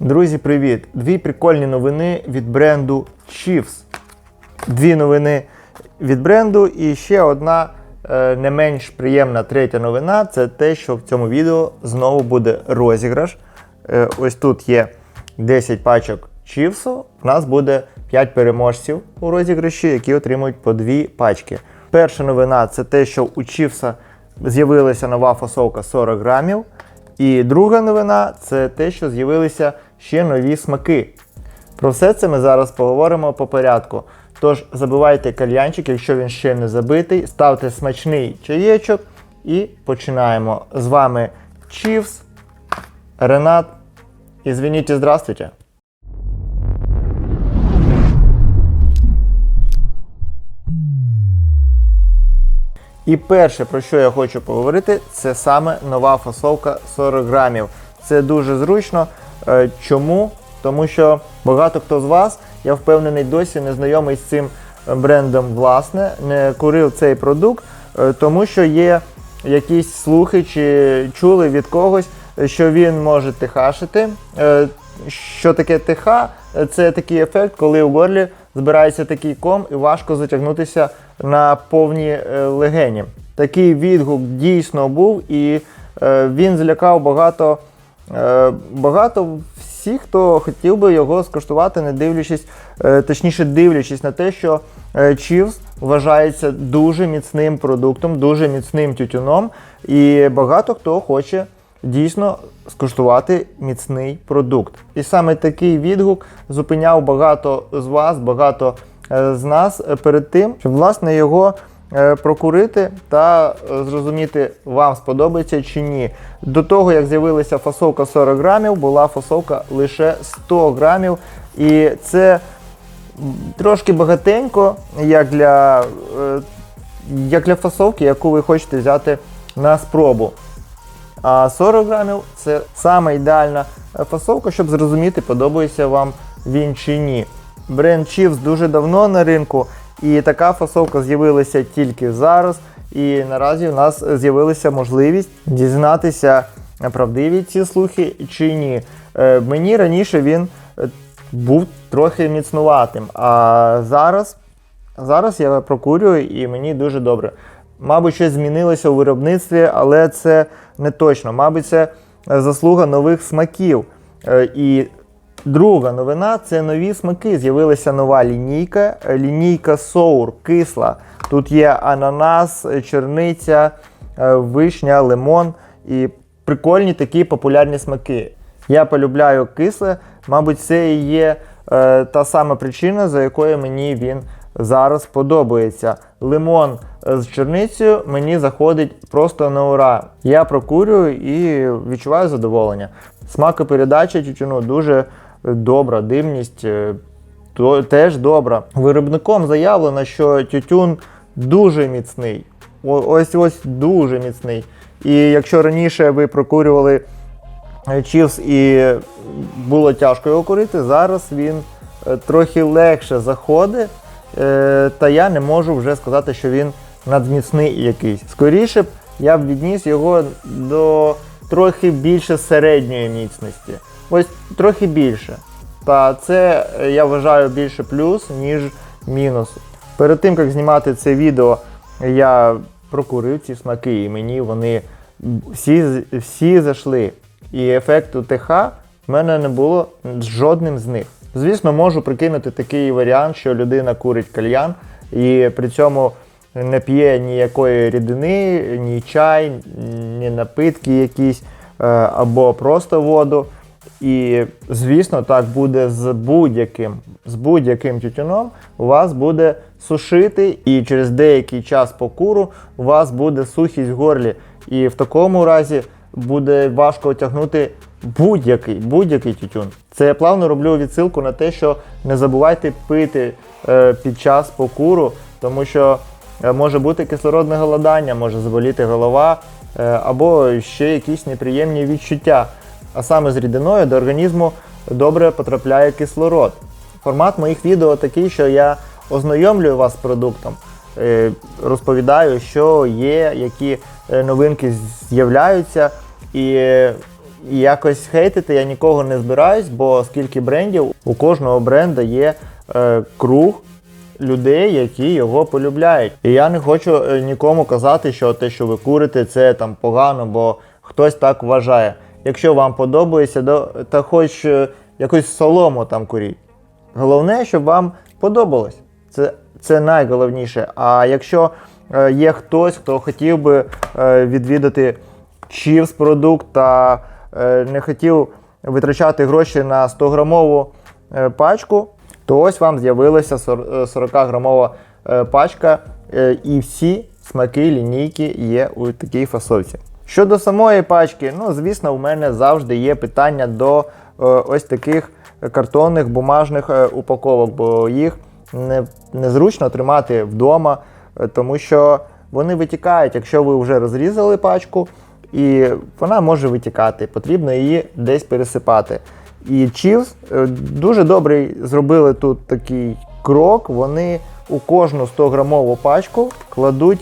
Друзі, привіт! Дві прикольні новини від бренду Chiefs. Дві новини від бренду і ще одна е, не менш приємна третя новина це те, що в цьому відео знову буде розіграш. Е, ось тут є 10 пачок Чівсу. У нас буде 5 переможців у розіграші, які отримують по 2 пачки. Перша новина це те, що у Чівса з'явилася нова фасовка 40 грамів. І друга новина це те, що з'явилися ще нові смаки. Про все це ми зараз поговоримо по порядку. Тож забивайте кальянчик, якщо він ще не забитий, ставте смачний чаєчок і починаємо. З вами Чівс, Ренат. І звініть, здравствуйте. І перше, про що я хочу поговорити, це саме нова фасовка 40 грамів. Це дуже зручно. Е, Чому? Тому що багато хто з вас, я впевнений, досі не знайомий з цим брендом, власне, не курив цей продукт, е, тому що є якісь слухи чи чули від когось, що він може тихашити. Е, Що таке тиха? Е, Це такий ефект, коли у горлі збирається такий ком і важко затягнутися на повні е, легені. Такий відгук дійсно був, і е, він злякав багато, е, багато всіх, хто хотів би його скуштувати, не дивлячись, е, точніше дивлячись на те, що е, Cheers вважається дуже міцним продуктом, дуже міцним тютюном, і багато хто хоче дійсно скуштувати міцний продукт. І саме такий відгук зупиняв багато з вас, багато е, з нас е, перед тим, щоб власне його е, прокурити та е, зрозуміти, вам сподобається чи ні. До того, як з'явилася фасовка 40 грамів, була фасовка лише 100 грамів. І це трошки багатенько, як для, е, як для фасовки, яку ви хочете взяти на спробу. А 40 грамів це саме ідеальна е, фасовка, щоб зрозуміти, подобається вам він чи ні. Бренд Chiefs дуже давно на ринку, і така фасовка з'явилася тільки зараз. І наразі в нас з'явилася можливість дізнатися, правдиві ці слухи чи ні. Е, Мені раніше він е, був трохи міцнуватим, а зараз Зараз я прокурюю і мені дуже добре. Мабуть, щось змінилося у виробництві, але це не точно. Мабуть, це е, заслуга нових смаків. І друга новина це нові смаки. З'явилася нова лінійка. Лінійка Sour, кисла. Тут є ананас, черниця, е, вишня, лимон і прикольні такі популярні смаки. Я полюбляю кисле, мабуть, це і є е, та сама причина, за якою мені він зараз подобається. Лимон е, з черницею мені заходить просто на ура. Я прокурюю і відчуваю задоволення. Смакопередача тютюну дуже добра, дивність е, то, теж добра. Виробником заявлено, що тютюн дуже міцний. Ось ось дуже міцний. І якщо раніше ви прокурювали Чівс і було тяжко його курити. Зараз він е, трохи легше заходить, е, та я не можу вже сказати, що він надміцний якийсь. Скоріше б я б відніс його до трохи більше середньої міцності. Ось трохи більше. Та це е, я вважаю більше плюс, ніж мінус. Перед тим як знімати це відео, я прокурив ці смаки, і мені вони всі, всі зайшли. І ефекту ТХ в мене не було з жодним з них. Звісно, можу прикинути такий варіант, що людина курить кальян і при цьому не п'є ніякої рідини, ні чай, ні напитки якісь, е, або просто воду. І, звісно, так буде з будь-яким з будь-яким тютюном у вас буде сушити, і через деякий час покуру у вас буде сухість в горлі. І в такому разі буде важко тягнути будь-який будь-який тютюн. Це я плавно роблю відсилку на те, що не забувайте пити е, під час покуру, тому що е, може бути кислородне голодання, може заболіти голова е, або ще якісь неприємні відчуття. А саме з рідиною до організму добре потрапляє кислород. Формат моїх відео такий, що я ознайомлюю вас з продуктом, е, розповідаю, що є, які е, новинки з'являються. І е, якось хейтити я нікого не збираюсь, бо скільки брендів, у кожного бренда є круг людей, які його полюбляють. І я не хочу нікому казати, що те, що ви курите, це там погано, бо хтось так вважає. Якщо вам подобається, та хоч е, якусь солому там куріть. Головне, щоб вам подобалось. Це, це найголовніше. А якщо е, є хтось, хто хотів би е, відвідати Чівс продукт та не хотів витрачати гроші на 100-грамову е, пачку, то ось вам з'явилася 40-грамова е, пачка, і всі смаки лінійки є у такій фасовці. Щодо самої пачки, ну звісно, у мене завжди є питання до е, ось таких картонних бумажних е, упаковок, бо їх не, незручно тримати вдома, е, тому що вони витікають, якщо ви вже розрізали пачку, і вона може витікати, потрібно її десь пересипати. І е, дуже добрий зробили тут такий крок. Вони у кожну 100-грамову пачку кладуть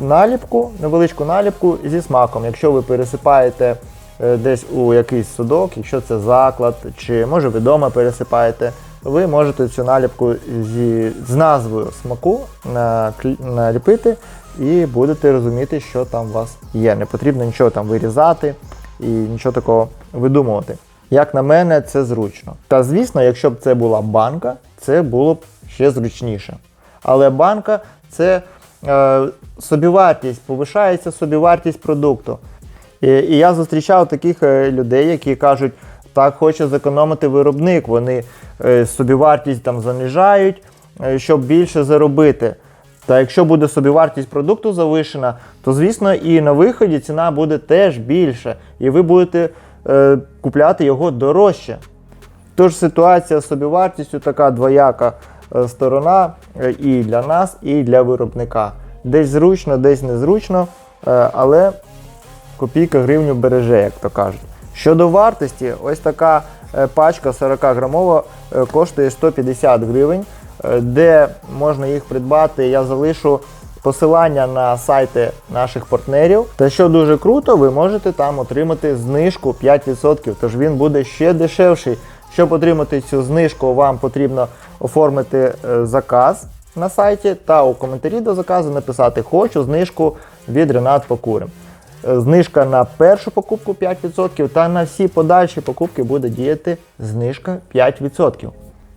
наліпку, невеличку наліпку зі смаком. Якщо ви пересипаєте е, десь у якийсь судок, якщо це заклад, чи може ви вдома пересипаєте, ви можете цю наліпку зі, з назвою смаку наклі- наліпити і будете розуміти, що там у вас є. Не потрібно нічого там вирізати і нічого такого видумувати. Як на мене, це зручно. Та звісно, якщо б це була банка, це було б ще зручніше. Але банка це е, собівартість, повишається собівартість продукту. І, і я зустрічав таких е, людей, які кажуть, так хоче зекономити виробник. Вони е, собівартість там занижають, е, щоб більше заробити. Та якщо буде собівартість продукту завишена, то звісно і на виході ціна буде теж більше, і ви будете е, купляти його дорожче. Тож ситуація з собівартістю така двояка е, сторона е, і для нас, і для виробника. Десь зручно, десь незручно, е, але копійка гривню береже, як то кажуть. Щодо вартості, ось така е, пачка 40 грамова е, коштує 150 гривень. Е, Де можна їх придбати, я залишу посилання на сайти наших партнерів. Та що дуже круто, ви можете там отримати знижку 5%, тож він буде ще дешевший. Щоб отримати цю знижку, вам потрібно оформити е, заказ на сайті та у коментарі до заказу написати Хочу знижку від Ренат Покурим. Е, Знижка на першу покупку 5% та на всі подальші покупки буде діяти знижка 5%.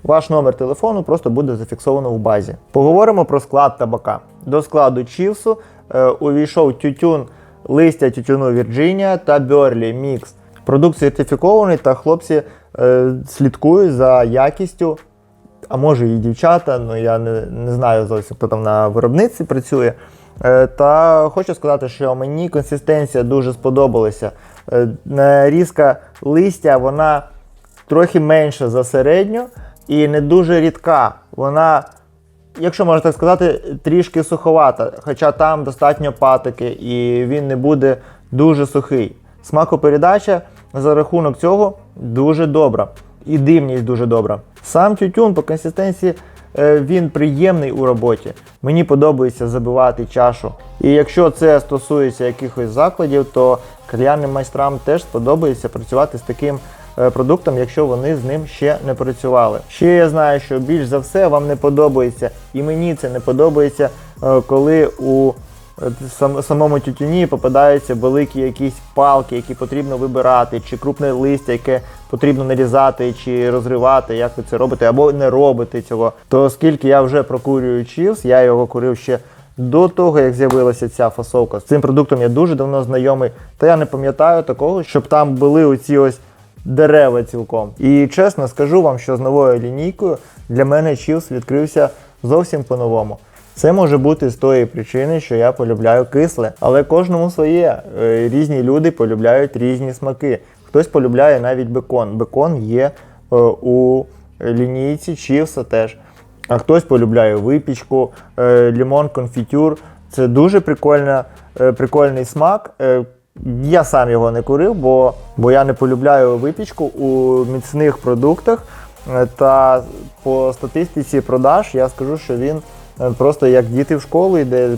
Ваш номер телефону просто буде зафіксовано в базі. Поговоримо про склад табака. До складу чівсу е, увійшов тютюн листя тютюну Вірджинія та Берлі Мікс. Продукт сертифікований та хлопці е, слідкують за якістю а може і дівчата, ну я не, не знаю зовсім, хто там на виробництві працює. Е, Та хочу сказати, що мені консистенція дуже сподобалася. Е, Нарізка листя вона трохи менша за середню і не дуже рідка. Вона, якщо можна так сказати, трішки суховата, хоча там достатньо патоки і він не буде дуже сухий. Смакопередача за рахунок цього дуже добра. І димність дуже добра. Сам тютюн по консистенції е, він приємний у роботі. Мені подобається забивати чашу. І якщо це стосується якихось закладів, то кальянним майстрам теж сподобається працювати з таким е, продуктом, якщо вони з ним ще не працювали. Ще я знаю, що більш за все вам не подобається, і мені це не подобається, е, коли у самому тютюні попадаються великі якісь палки, які потрібно вибирати, чи крупне листя, яке потрібно нарізати чи розривати, як ви це робите, або не робите цього. То оскільки я вже прокурюю чівс, я його курив ще до того, як з'явилася ця фасовка. З цим продуктом я дуже давно знайомий, та я не пам'ятаю такого, щоб там були оці ось дерева цілком. І чесно скажу вам, що з новою лінійкою для мене Chills відкрився зовсім по-новому. Це може бути з тої причини, що я полюбляю кисле, але кожному своє. Е, Різні люди полюбляють різні смаки. Хтось полюбляє навіть бекон. Бекон є е, у лінійці Чівса теж. А хтось полюбляє випічку, е, лімон, конфітюр. Це дуже прикольна, прикольний смак. Я сам його не курив, бо, бо я не полюбляю випічку у міцних продуктах. Та по статистиці продаж я скажу, що він просто як діти в школу йде,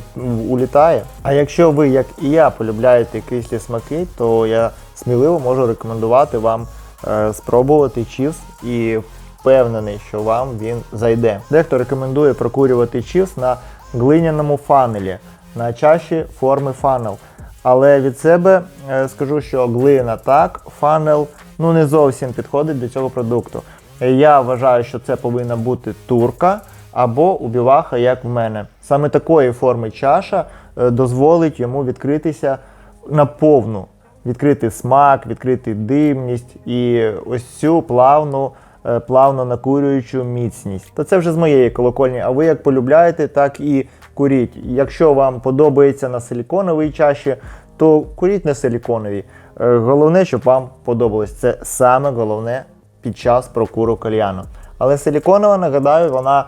улітає. А якщо ви, як і я, полюбляєте кислі смаки, то я сміливо можу рекомендувати вам е, спробувати чівс і впевнений, що вам він зайде. Дехто рекомендує прокурювати чівс на глиняному фанелі, на чаші форми фанел. Але від себе е, скажу, що глина так, фанел ну не зовсім підходить до цього продукту. Е, Я вважаю, що це повинна бути турка або убіваха, як в мене. Саме такої форми чаша е, дозволить йому відкритися наповну, відкрити смак, відкрити димність і ось цю плавну, е, плавно накурюючу міцність. То це вже з моєї колокольні. А ви як полюбляєте, так і куріть. Якщо вам подобається на силіконовій чаші, то куріть на силіконовій. Е, Головне, щоб вам подобалось. Це саме головне під час прокуру кальяну. Але силіконова, нагадаю, вона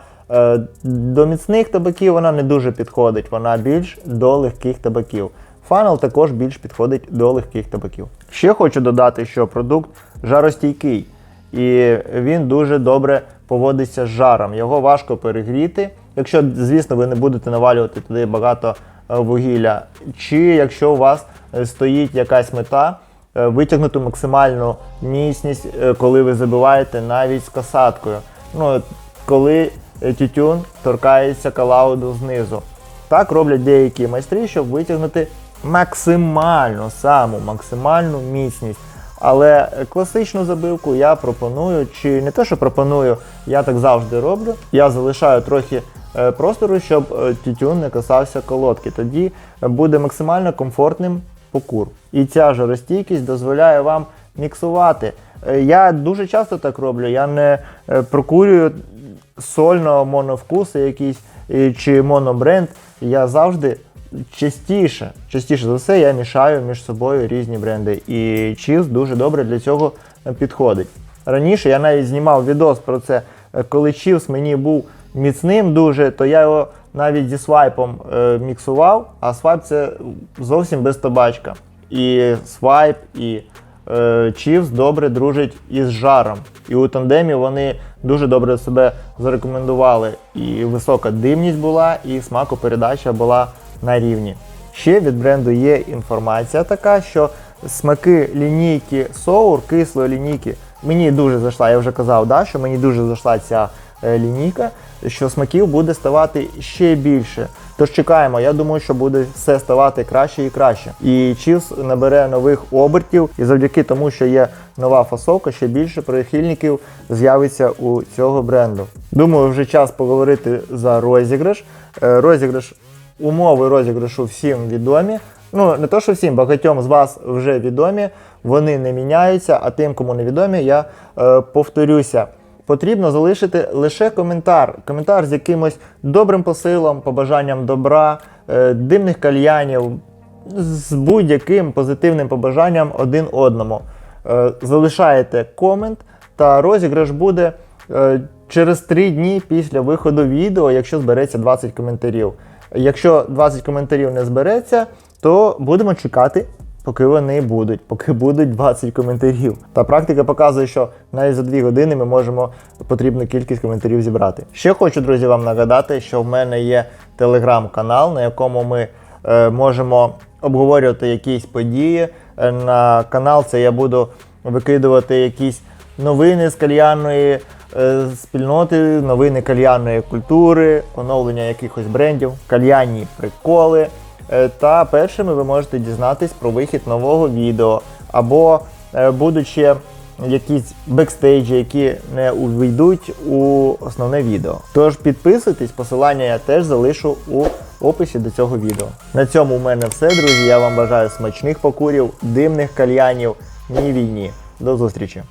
до міцних табаків вона не дуже підходить, вона більш до легких табаків. Фанел також більш підходить до легких табаків. Ще хочу додати, що продукт жаростійкий і він дуже добре поводиться з жаром. Його важко перегріти. Якщо, звісно, ви не будете навалювати туди багато е, вугілля, чи якщо у вас е, стоїть якась мета, е, витягнути максимальну міцність, е, коли ви забиваєте навіть з касаткою. Ну, коли е, тютюн торкається калауду знизу. Так роблять деякі майстри, щоб витягнути максимальну саму максимальну міцність. Але класичну забивку я пропоную, чи не те, що пропоную, я так завжди роблю. Я залишаю трохи е, простору, щоб е, тютюн не касався колодки. Тоді буде максимально комфортним покур. І ця жаростійкість дозволяє вам міксувати. Е, Я дуже часто так роблю. Я не прокурюю сольно моновкуси якісь е, чи монобренд. Я завжди частіше, частіше за все, я мішаю між собою різні бренди. І Cheers дуже добре для цього підходить. Раніше я навіть знімав відос про це, коли Cheers мені був міцним дуже, то я його навіть зі свайпом е, міксував, а свайп це зовсім без табачка. І свайп, і е, добре дружить із жаром. І у тандемі вони дуже добре себе зарекомендували. І висока димність була, і смакопередача була на рівні. Ще від бренду є інформація така, що смаки лінійки Sour, кислої лінійки, мені дуже зайшла, я вже казав, да, що мені дуже зайшла ця лінійка, що смаків буде ставати ще більше. Тож чекаємо, я думаю, що буде все ставати краще і краще. І Chiefs набере нових обертів, і завдяки тому, що є нова фасовка, ще більше прихильників з'явиться у цього бренду. Думаю, вже час поговорити за розіграш. Е, Розіграш, умови розіграшу всім відомі. Ну, не то, що всім, багатьом з вас вже відомі, вони не міняються, а тим, кому не відомі, я е, повторюся. Потрібно залишити лише коментар. Коментар з якимось добрим посилом, побажанням добра, е, димних кальянів, з будь-яким позитивним побажанням один одному. Е, залишаєте комент, та розіграш буде е, через 3 дні після виходу відео, якщо збереться 20 коментарів. Якщо 20 коментарів не збереться, то будемо чекати, поки вони будуть, поки будуть 20 коментарів. Та практика показує, що навіть за 2 години ми можемо потрібну кількість коментарів зібрати. Ще хочу, друзі, вам нагадати, що в мене є телеграм-канал, на якому ми е, можемо обговорювати якісь події. Е, На канал це я буду викидувати якісь новини з кальянної е, спільноти, новини кальянної культури, оновлення якихось брендів, кальянні приколи. Е, Та першими ви можете дізнатись про вихід нового відео, або е, будуть ще якісь бекстейджі, які не увійдуть у основне відео. Тож підписуйтесь, посилання я теж залишу у описі до цього відео. На цьому у мене все, друзі. Я вам бажаю смачних покурів, димних кальянів, ні війні. До зустрічі!